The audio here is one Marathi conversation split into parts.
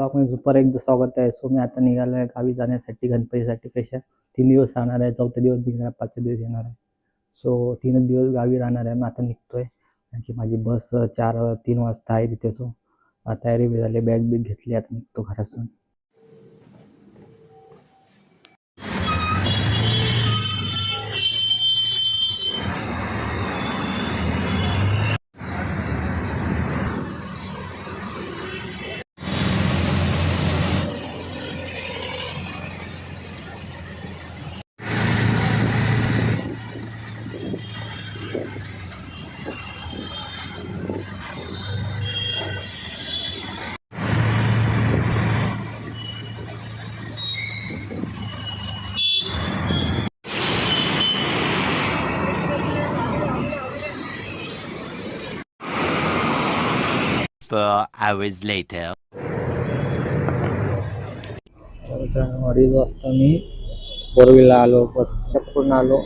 ब्लॉकमध्ये दुपार एकदा स्वागत आहे. सो मी आता निघालो आहे गावी जाण्यासाठी गणपतीसाठी. कशा? तीन दिवस राहणार आहे चौथा दिवस निघणार आहे, पाचव्या दिवस येणार आहे. सो तीनच दिवस गावी राहणार आहे. मी आता निघतोय. आणखी माझी बस चार तीन वाजता आहे तिथे. सो तयारी बी झाली बॅग बिग घेतली आता निघतो घरातून. Four hours later. अडीच वाजता मी बोरवीला आलो बस पकडून आलो.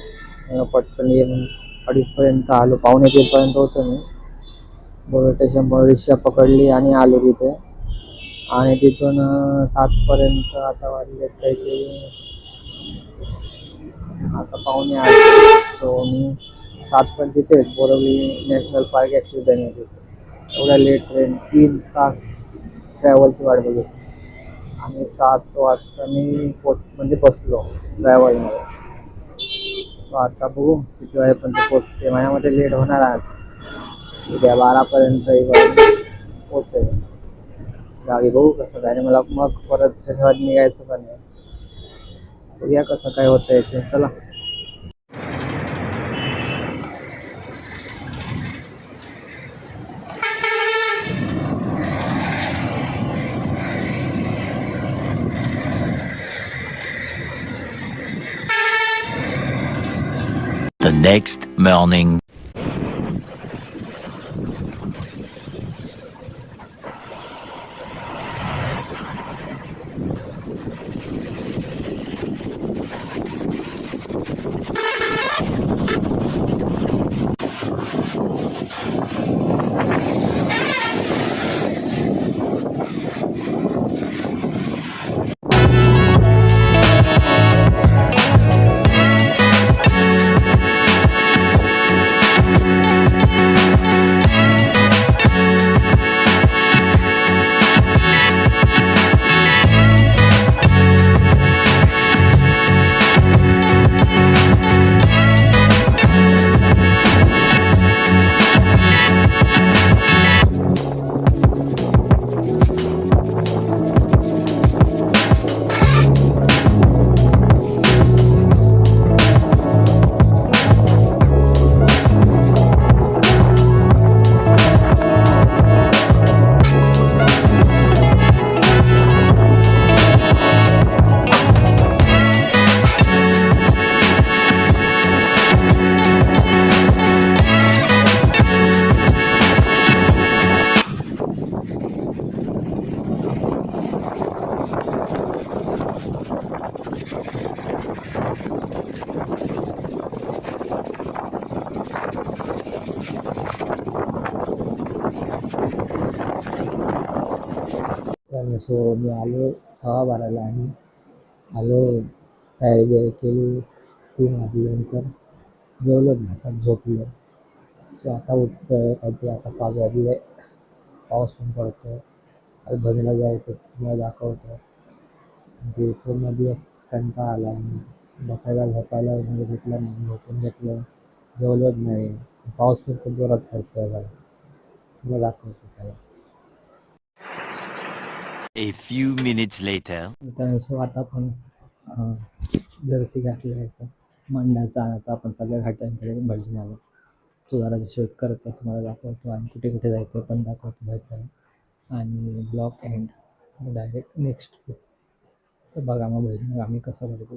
पटकन येऊन अडीचपर्यंत आलो. पावणे तीनपर्यंत होतो मी. बोरवी स्टेशनवर रिक्षा पकडली आणि आलो तिथे. आणि तिथून सातपर्यंत आता वाजले काहीतरी आता पाहुणे आले सो मी सातपर्यंत तिथेच बोरवली नॅशनल पार्क ॲक्सिडेंट होते. एवढ्या लेट ट्रेन तीन तास ट्रॅव्हलची वाट बघितली आणि सात वाजता मी पोच म्हणजे बसलो ट्रॅव्हलमध्ये सो आता बघू किती वाजेपर्यंत पोचते माझ्यामध्ये लेट होणार आज. उद्या बारापर्यंत पोचेल. गावी बघू कसं काय. आणि मला मग परत शनिवारी निघायचं पण आहे बघूया कसं काय होतं आहे ते. चला. Next morning. सो मी आलो सहा बाराला आणि आलो तयारी बियारी केली तीन वाजल्यानंतर जेवलो माझा झोपलो. सो आता उठतोय काहीतरी आता पाच वाजले पाऊस पण पडतो. आता भजनाला जायचं तुम्हाला दाखवतो. म्हणजे पूर्ण दिवस कंटाळा आला आणि बसायला झोपायला म्हणजे घेतलं नाही झोपून घेतलं. जेवलोच नाही. पाऊस पण खूप जोरात पडतोय बघा. तुम्हाला दाखवतो चला. A few minutes later. त्यानुसार आता आपण जर्सी घातला याचा मंडाचा आता आपण सगळ्या घाटांकडे भजनाला तो जे शोध करतो तुम्हाला दाखवतो आणि कुठे कुठे जायचं पण दाखवतो भजन आणि ब्लॉक एंड डायरेक्ट नेक्स्ट. तर बघा मग भजन आम्ही कसं करतो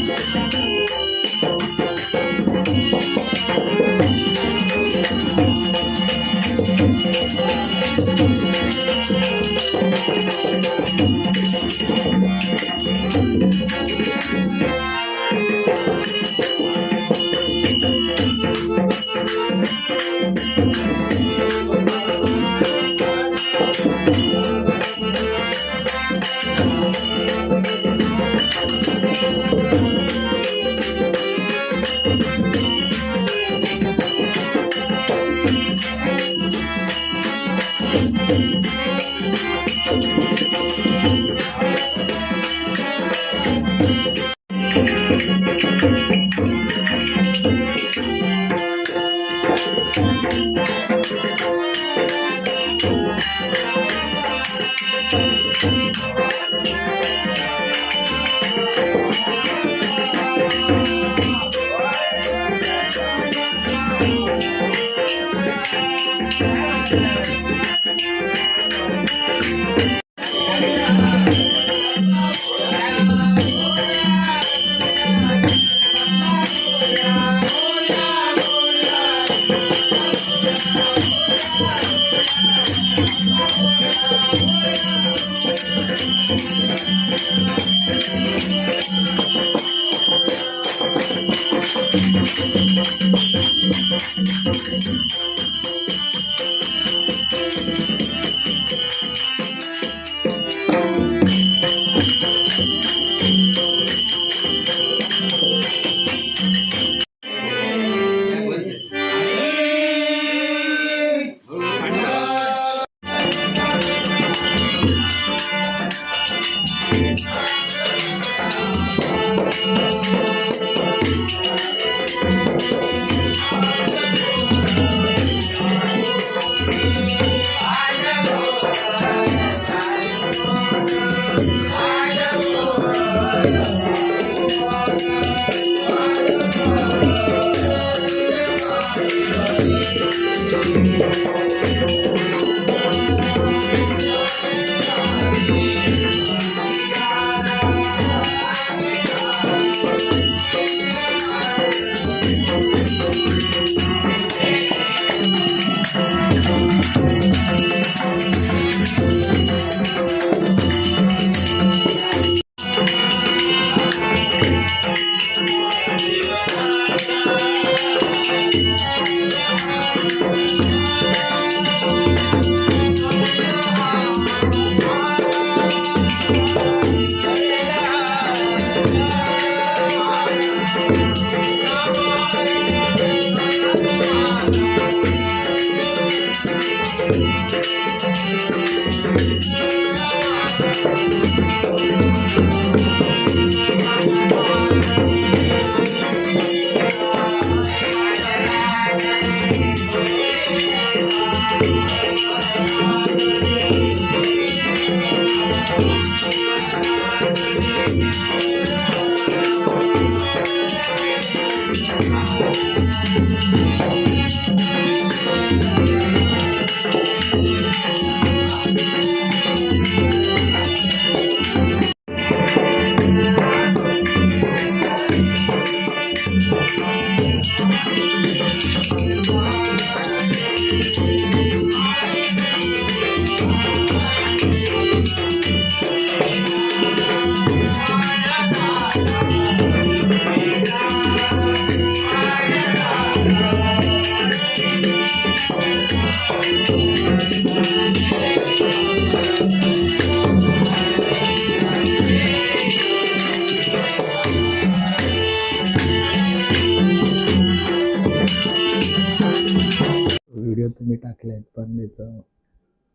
त्याचं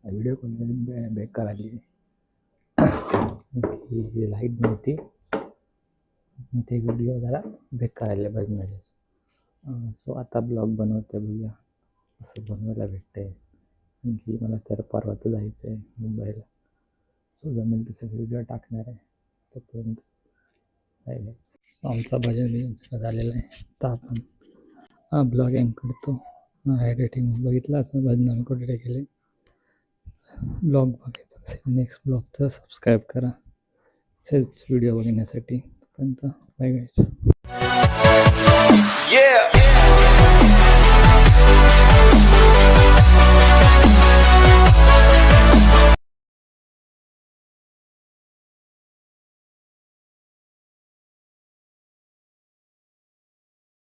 व्हिडिओ कोणतरी बे बेकार आली ही जी लाइट नव्हती ते व्हिडिओ जरा बेकार आले भजनाचे सो आता ब्लॉग बनवते बघूया असं बनवायला भेटते आणखी मला तर परवाचं जायचं आहे मुंबईला सो जमेल तसं व्हिडिओ टाकणार आहे तोपर्यंत राहिले आमचा भजन बिजन सगळं झालेलं आहे तर आपण हा ब्लॉग एंड करतो एडिटिंग बघितलं असं भजन आम्ही कुठे केले? ब्लॉग बघायचा असेल नेक्स्ट ब्लॉग तर सबस्क्राईब करा. असेच व्हिडिओ बघण्यासाठी. तोपर्यंत बाय गायचं Yeah.